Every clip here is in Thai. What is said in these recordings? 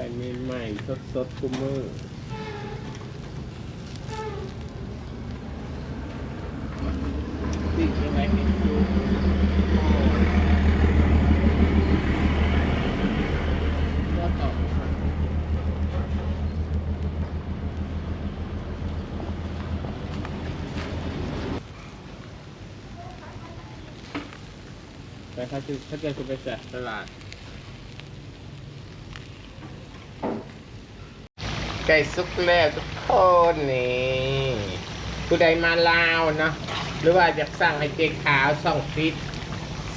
ไก่ใหม่ๆสดๆคุมมือติดยังไงติดอยู่ก็ตอบครับแต่ถ้าจะถ้าเกิดจะไปจัดตลาด ไก่สุกแล้วทุกคนนี่ผู้ใดมาลาวเนาะหรือว่าอยากสั่งให้เจ๊ขาวส่องฟิต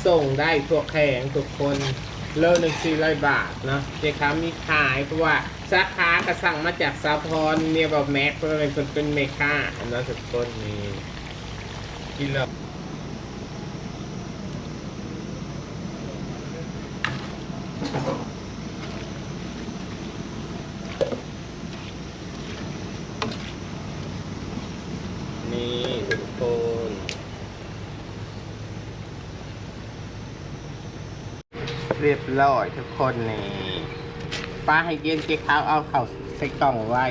ส่งได้ทั่วแข่งทุกคนโลหนึ่งสี่ร้อยบาทเนาะเจ๊ขาวมีขายเพราะว่าสาขาก็สั่งมาจากสาพรเนียบอกแม็กเพราะว่าเป็นคนเป็นเมค่าเนาะทุกคนนี่กินแล้ว นี้ทุกคนเรียบร้อยทุกคนนี่ป้าให้เย็นเจ๊ขาวเอาเข่าใส่กล่องไว้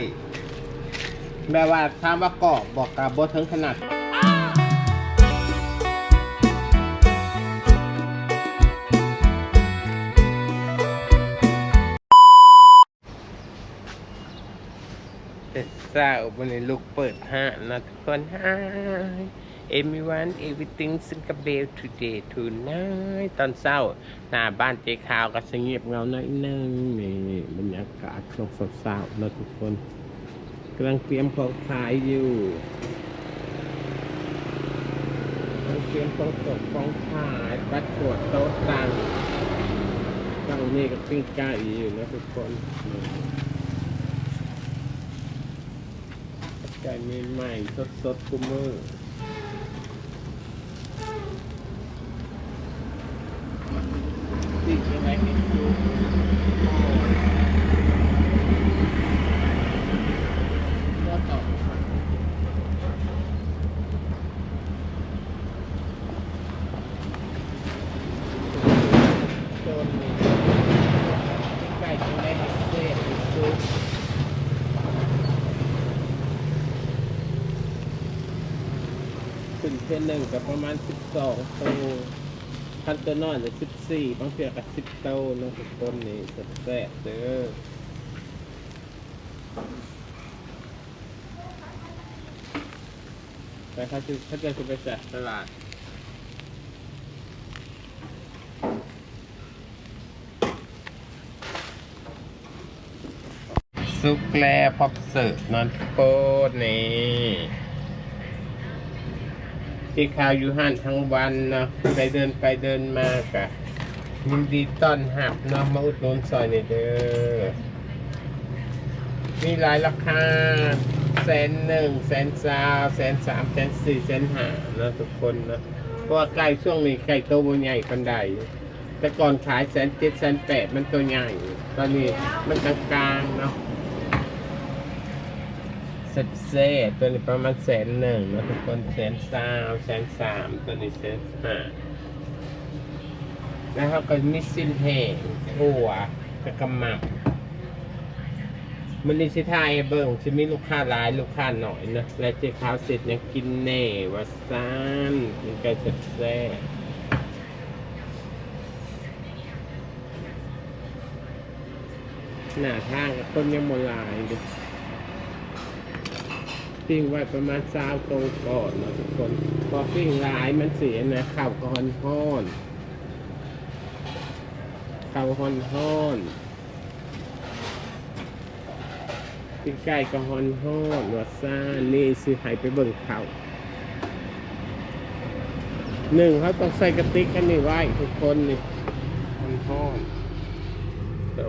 แบบว่าถามว่ากรอบบอกกับบถึงขนาด เด็ดสาวันนี้ลูกเปิดห้านะทุกคน Hi everyone everything s i n g a b e l today tonight ตอนเช้าหน้าบ้านเจ๊ขาวก็สงบเงาหน่อยนึงนี่บรรยากาศช่วงสาวๆนะทุกคนกำลังเตรียมของขายอยู่กำลังเตรียมของสดของขายปัดขวดโต๊ะตังตั้งนี่ก็ปิ้งไก่อยู่นะทุกคน ใจไม่ใหม่สดสดๆคุมมือ ติดยังไงติดอยู่ก็ตอบครับ โดนไก่ยังไงเห็ดเศษซุป หนึ่งกับประมาณสิบสองตัวพันตัวน้อยจะสิบสี่บางเทีกับสิบโตเนอะทุกคนนี่แซ่บเด้อแต่ถ้าจะถ้าจะไปจัดตลาดซุปแลพอบเสิร์ฟนอนโคตรนี่ ที่ข่าวอยู่ห้านทั้งวันเนาะไปเดินไปเดินมากะยินดีต้อนหับเนาะมาอุดหนุนซอยนี่เด้อมีหลายราคาแสนหนึ่งแสนสามแสนสามแสนสี่แสนห้าเนาะทุกคนเนาะเพราะว่าไก่ช่วงนี้ไก่โตบ่ใหญ่คนใดแต่ก่อนขายแสนเจ็ดแสนแปดมันตัวใหญ่ ตอนนี้มันกลางๆเนาะ เซ็ตเซ่ตัวนี้ประมาณแสนหนึ่งนะทุกคนแสนสามแสนสามตัวนี้แสนห้าแล้วเขาก็มีสิ้นแห้งถั่วกระกำมับมันนี่สิทายเบิ่งจะมีลูกค้าหลายลูกค้าหน่อยนะและเจ๊ขาวเสร็จยังกินแน่ว่าซ่านมันก็เซ็ตแซ่หน้าทางกับต้นยังโมลายดิ ปิ้งไว้ประมาณสาวโตวก่อนนะทุกคนพอปิ้งลายมันเสียนะข้าวก็ฮอนฮ้อนข้าวฮอนฮ้อนปิ้งไก่ก็ฮอนฮ้อนวัดซ่านี่สิให้ไปเบิ่งเขาวหนึ่งเขาต้องใส่กระติกกันนี่ไว้ทุกคนนี่ฮอนฮ้อนโต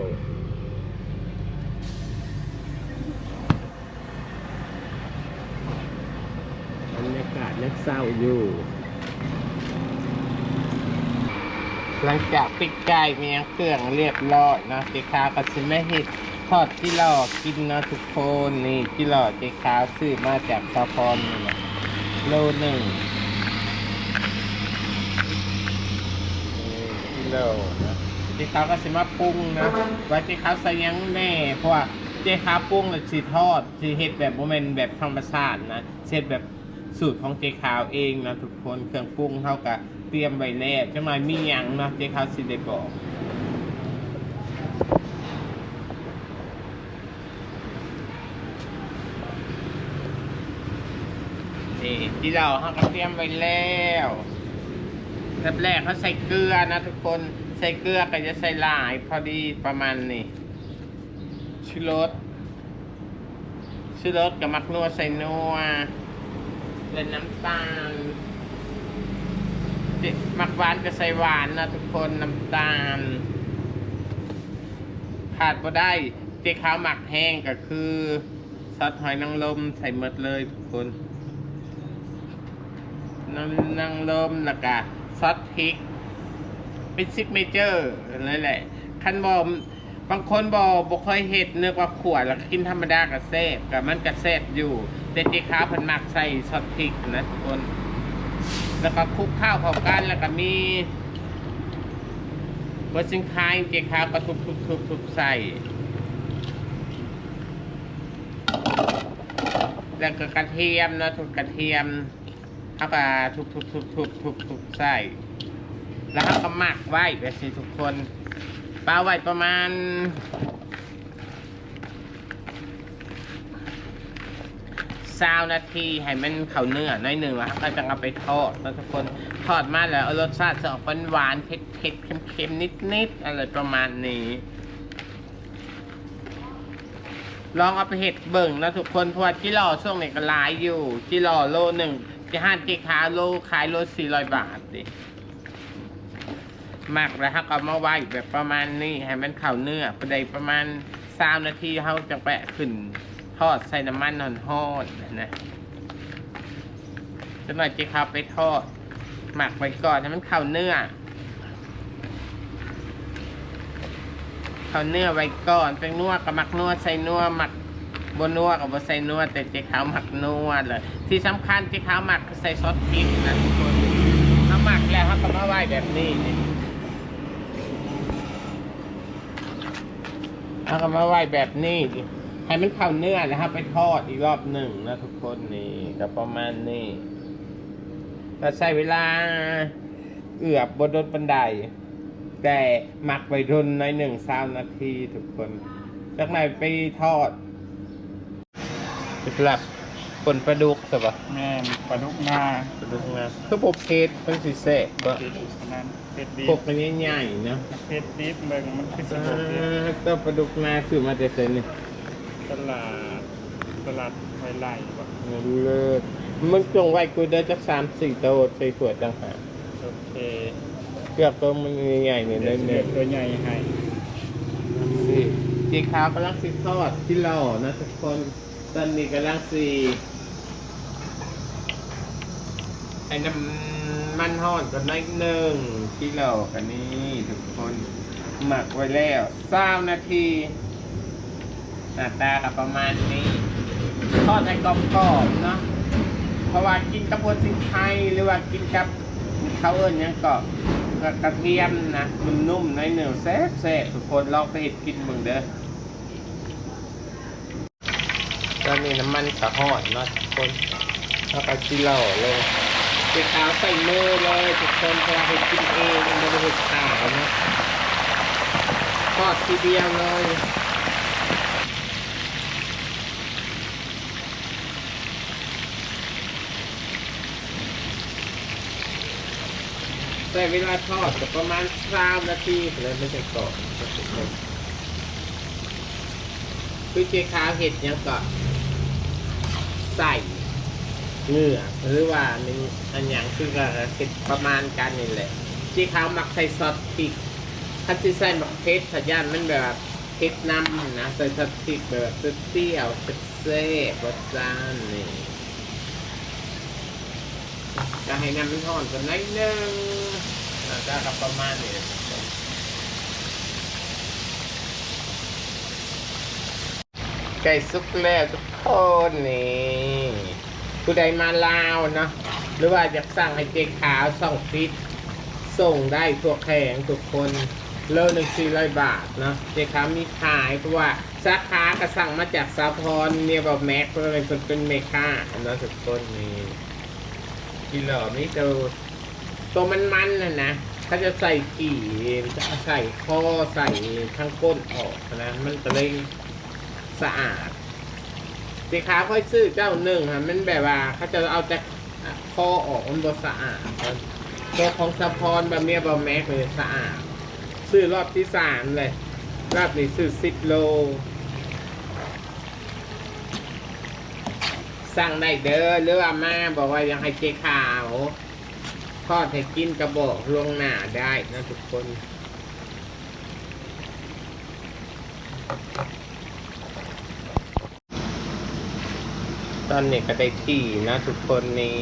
นักเศร้าอยู่หลังจากปิดไก่มีเครื่องเรียบร้อยนะเจ๊ขาวก็จะไม่เห็ดทอดที่หลอกินนะทุกคนนี่ที่หล่อเจ๊ขาวซื้อมาจากสะพรนี่แหละโลหนึ่งนี่ที่หล่อนะเจ๊ขาก็สิมาปรุงนะว่าที่เขาใส่ยังแน่เพราะว่าเจ๊ค้าปรุงแล้วสิทอดสิเฮ็ดแบบโมเมนแบบธรรมชาตินะเฮ็ดแบบ สูตรของเจ๊ขาวเองนะทุกคนเครื่องปรุงเท่ากับเตรียมไว้แล้วจะมามีหยังนะเจ๊ขาวสิได้บอกนี่ที่เราเขาก็เตรียมไว้แล้วแบบแรกเขาใส่เกลือนะทุกคนใส่เกลือก็จะใส่หลายพอดีประมาณนี้ชูรสชูรสกับมักนัวใส่นัว และน้ำตาลเด็กมักหวานก็ใส่หวานนะทุกคนน้ำตาล ขาดบ่ได้เจ๊ขาวหมักแห้งก็คือซอสหอยนางรมใส่หมดเลยทุกคนน้ำนางรมแล้วก็ซอสพริก เป็นซิกเมเจอร์เลยแหละคันบอ บางคนบอกบอเคยเห็ดเนื้อว่าขวดแล้วกินธรรมดากับแซ่บกับมันกับแซ่บอยู่แต่เจ๊ขาวเพิ่นมักใส่ซอสพริกนะทุกคน แล้วก็คลุกข้าวเข้ากันแล้วก็มีบร์ซิงคายเจ๊ขาวก็ทุบทุบทุบทุบใส่ แล้วก็กระเทียมนะทุกกระเทียมเขาก็ทุบทุบทุบทุบทุบทุบใส่ แล้วเขาก็หมักไว้แบบนี้ทุกคน ปลาไว้ประมาณซาวนาทีให้มันเข่าเนื้อหน้อยหนึ่งแล้วก็จะเอาไปทอดนะทุกคนทอดมาแล้วรสชาติจะออกหวานเผ็ดๆเค็มๆนิดๆอะไรประมาณนี้ลองเอาไปเห็ดเบิ่งนะทุกคนเพราะว่าจิหล่อช่วงนี้ก็หลายอยู่จิหล่อโลหนึ่งจะห้านจิขาโลขายโลสี่ร้อยบาทดิ หมักแล้วครับก็มาไว้แบบประมาณนี้ให้มันเข่าเนื้อประเดยประมาณสามนาทีเขาจะแปะขึ้นทอดใส่น้ำมันหอนๆนะจะหน่อยจิขาไปทอด หมักไว้ก่อนให้มันเข่าเนื้อเขาเนื้อไว้ก่อนเป็นนัวกับหมักนัวใส่นัวหมักบนนัวกับบนใส่นัวแต่เจ๊ขาวหมักนัวเลยที่สำคัญเจ๊ขาวหมักใส่ซอสพริกนะทุกคนถ้าหมักแล้วเขาก็มาไหว้แบบนี้นี่ เขาก็มาไหว้แบบนี้ดิให้มันเข้าเนื้อแล้วครับ ไปทอดอีกรอบหนึ่งนะทุกคนนี่ก็ประมาณนี้เราใช้เวลาเอือบบนโดนบันได แต่หมักไปรุนในหนึ่งสามนาทีทุกคนจากไหนไปทอดสำหรับผลปลาดุกใช่ปะแม่นปลาดุกนาปลาดุกนะคือปกเพชรเป็นสีเสกก็ติดนั้น เป็ดดีปกอันนี้ใหญ่เนาะเป็ดดิบเบิ่งมันคือสอ่มุนไพราตัวปลาดุกนาคือมาแต่เซนนี่ตลาดตลาดไวไล่บ่เลิศมันจงไว้กูเดินจากสามสี่โตใส่ขวดต่างหากโอเคเกือบตัวมันใหญ่ๆเนี่ยเดี๋ยวเน้นตัวใหญ่ให้ๆสิจีขาวกำลังสิทอดที่หล่อนะทุกคนตอนนี้กำลังสีไอ้น้ำมันห่อนกันน้อยหนึ่ง ที่หลอกันนี่ทุกคนหมักไว้แล้วสามนาทีหน้าตากับประมาณนี้ทอดให้กรอบๆเนาะเพราะว่ากินกับบนสิงไทยหรือว่ากินกับเขาวเอิญยังก็กับกระเทียมนะมันนุ่มๆน้อยหนึ่งแซ่บๆทุกคนลองไปเห็ดกินมึงเด้อตอนนี้น้ำมันกระหอดเนาะทุกคนแล้วก็ชิโล่เลย เจ๊ขาวใส่มือเลยทุกคนเพราะว่าไปกินเองไม่ได้ไปขายนะทอดทีเดียวเลยแต่เวลาทอดก็ประมาณสามนาทีเลยไม่ใช่ก่อนคือเจ๊ขาเห็ดยังก็ใส่ เนื้อหรือว่าในอันอย่างคือก็เห็ดประมาณกันนี่แหละเจ๊ขามักใส่ซอสพริกถ้าจะใส่หมักเพชรถ้าย่านมันแบบเผ็ดน้ำนะใส่ซอสพริกแบบเปรี้ยวเซ่บรสจานนี่จะให้น้ำมันห่อนกันนิดนึงแล้วก็กับประมาณนี้ไก่สุกแล้วทุกคนนี่ ผู้ใดมาลาวเนาะหรือว่าอยากสั่งให้เจ๊ขาวส่องฟิตส่งได้ทั่วแข่งทุกคนโลหนึ่งสี่ร้อยบาทเนาะเจ๊ค้ามีขายเพราะว่าสาขากระสั่งมาจากสาพรเนียบอกแม็กเพราะเป็นคนเป็นเมค่าอันนั้นสุดต้นนี่กิโลนี่ตัวตัวมันมันนะนะเขาจะใส่กี่จะใส่ข้อใส่ทั้งก้นออกนะมันจะเลยสะอาด เจ๊ค้าค่อยซื้อเจ้าหนึ่งค่ะมันแบบว่า เขาจะเอาแต่ข้อออกมันบสะอาดตัวของสาพรบบเนี้ยบอกแม็กเลยสะอาดซื้อรอบที่สามเลย รอบนี้ซื้อสิบโล สั่งได้เด้อหรือว่ามาบอกว่ายังให้เจ๊ขาวทอดให้กินกระบอกลวงหน้าได้นะทุกคน ตอนนี้ก็ได้ที่นะทุกคนนี่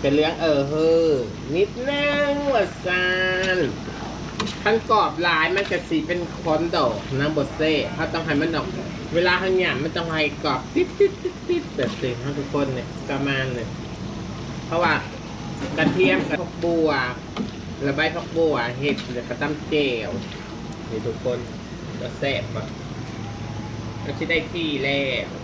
เป็นเรื่องเออเฮอนิดนึงว่าซานขั้นกรอบลายมันจะสีเป็นคอนโดนะบดเซ่เขาต้องให้มันออก เวลาข้างหยามันต้องให้กรอบติ๊ดติ๊ดติ๊ดติ๊ดแบบนี้นะทุกคนเนี่ยประมาณเลยเพราะว่ากระเทียมกับผักบัวและใบผักบัวเห็ดแล้วก็ตำเจวนี่ทุกคนก็แซ่บอะก็จะได้ที่แล้ว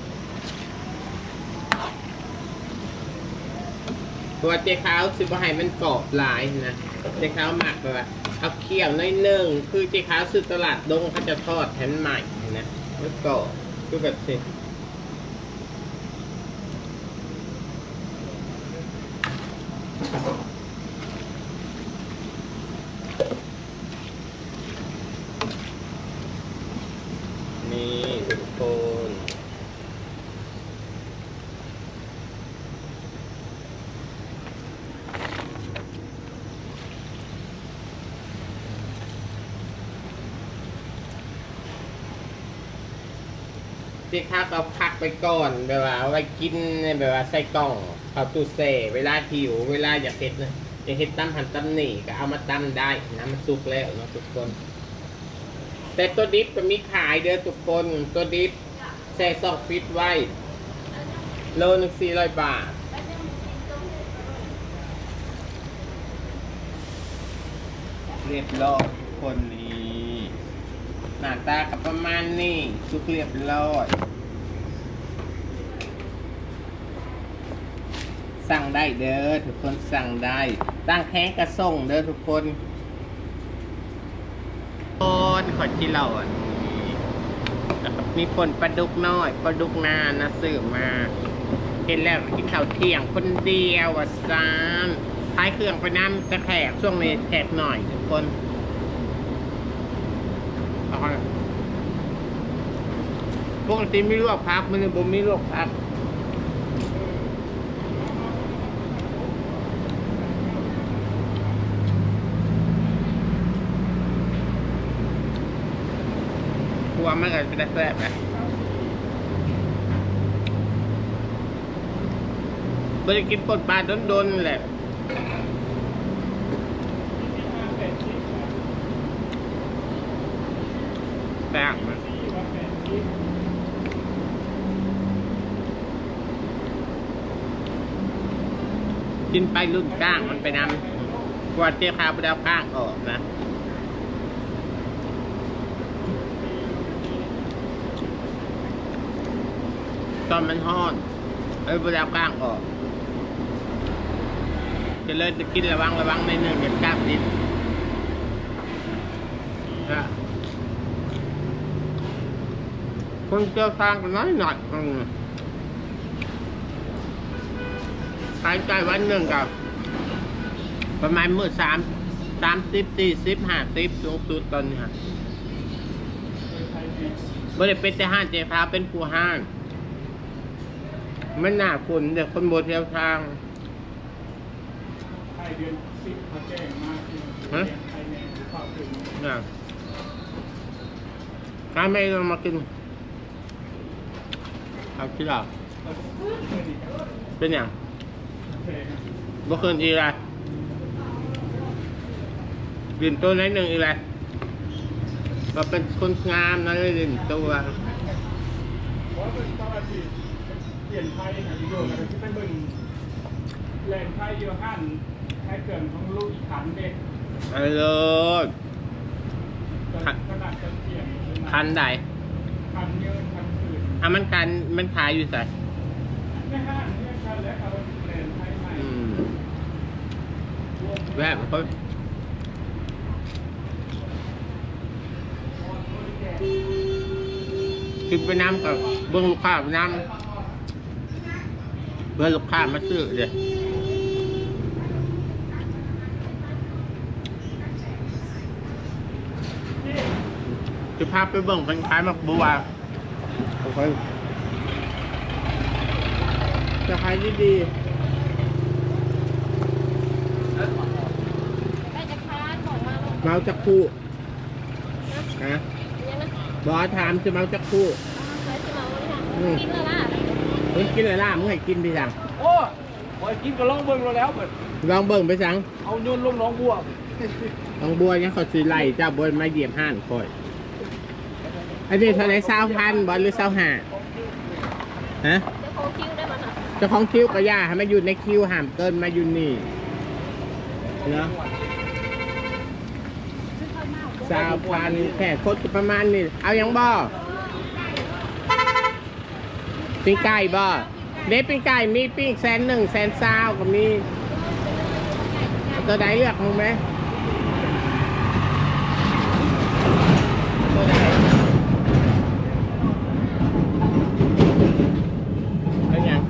ตัวเจ๊ขาวสิบ่ให้มันกรอบหลายนะเจ๊ขาวหมักแบบว่าเอาเคี่ยวน้อยหนึ่งคือเจ๊ขาวซื้อตลาดดงเขาจะทอดแทนใหม่นะมันกรอบคือแบบนี้นี่ทุกคน ที่ข้าวก็พักไปก่อนแบบว่าไว้กินแบบว่าใส่กล่องเขาตู้เซเวลาหิวเวลาอยากเห็ดนะอยากเห็ดตั้มหันตั้มหนีก็เอามาตั้มได้นะมันสุกแล้วเนาะทุกคน แต่ตัวดิฟก็มีขายเด้อทุกคนตัวดิฟแช่ซอกฟิตไว้โลนึงสี่ร้อยบาทเรียบร้อยทุกคนนี้ หน้าตากับประมาณนี้สุกเรียบร้อยสั่งได้เด้อทุกคนสั่งได้ ตั้งแข้งกระส่งเด้อทุกคนคนขอที่เราอะแล้วก็มีผลปลาดุกน้อยปลาดุกนานะซื้อมาเห็นแล้วกินข้าวเที่ยงคนเดียวอะซามท้ายเครื่องไปน้ำจะแขกช่วงนี้แขกหน่อยทุกคน เอาละปกติไม่ลวกพักมันบ่มีลวกพักกลัวมันก็จะได้แซ่บนะไม่ได้กินปนปลาโดนๆแหละ แซ่บนกินไปรุ่นก้างมันไปนำกว่าเตี้ยขาวไปล้วก้างออกนะตอนมันห้อนเอ้ยเวลาก้างออกจะเลิกจะกินระวังระวังในหนึ่งเด็ดก้ามนิดนะ คนเจียวทางกันน้อยหน่อยอืมหายใจวันหนึ่งกับ ประมาณมือสามสามสิบสี่สิบห้าสิบสูงสุดตอนนี้ฮะไม่ได้เป็นแต่ห้านเจ้าพาเป็นผู้ห้านมันหนาคนเด็กคนโบเทียวทางไทยเดือนสิบเขาแจ้งมาที่ฮะไทยแน่เข้าถึงนะถ้าไม่ต้องมากิน เอาที่เราแล้วก็เพื่อนอีกครับเป็นอย่างแพงอะเมื่อคืนอีไรดินตัวไหนหนึ่งอีไรก็เป็นคนงามนะเลยดินตัวเพราะว่าเป็นตอนที่เปลี่ยนไทยนะพี่โยมอะไรที่เป็นเบิ่งแหล่งไทยเยอะหันไทยเกินของลูกอีกขันเด็กไปเลยคันขนาดจะเกี่ยงคันใดคันเยอะคันสื่ อะมันคันมันขายอยู่ใส่ในห้างเนี่ยคันแวเอาแลนไทยใหม่อืมแบเขาคิดไปน้ำกับเบื้องลูกค้าไปน้ำเบื้องลูกค้ามาซื้อเดี๋ยจะพาไปเบิ่งเป็นขายมักบัว โอเคจะขายดีๆได้จะพานบอกมาว่าเมาจักคู่ฮะเนี่ยนะบอสถามจะเมาจักคู่ใช้สมองเลยค่ะอืมกินแล้วล่ะมึงกินอะไรล่ะมึงให้กินไปสั่งโอ้พอกินก็ลองเบิ่งเราแล้วเปิดลองเบิ่งไปสั่งเอาโยนลงหน้องบัวลองบัวยังเขาสีไล่เจ้าบนมาเหยียบห้านคอย อันนี้เท่าไหรเศร้าพันบอลหรือเศร้าหาฮะจะโคคิวได้มคะเจ้าของคิวก็ย่าให้มาอยู่ในคิวห้ามเกินมาอยู่นี่เนาะสาวพันแค่คดก็ประมาณนี้เอายังบ่ปิ้งไก่บ่เด็ปิ้งไก่มีปิ้งแสนหนึ่งแสนเศร้าก็มีตัวไหนเลือกมึงไหมตัวไหนเอาอย่าง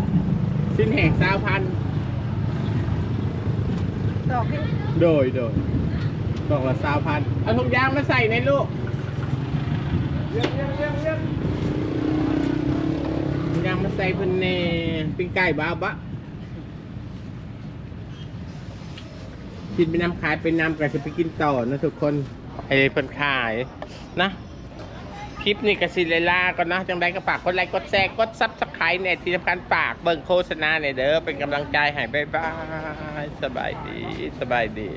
สิ้นแหกสาวพัน ดอกที่ โดยโดยบอกละสาวพันเอาถุงยางมาใส่ในลูกเรียงเรียงเรียงเรียงถุงยางมาใส่เพิ่นเน่ปิ้งไก่บ้าบะกินไปน้ำขายเป็นน้ำก็จะไปกินต่อนะทุกคนไอ้เพิ่นขายนะค ลิปนี้ก็สิเลล่าก็นะจังไดก็ฝากกดไลค์กดแชร์กดซับสไครต์เนี่ยที่สำคัญฝากเบิ่งโฆษณาเนี่ยเด้อเป็นกำลังใจให้บ๊ายบายสบายดีสบายดี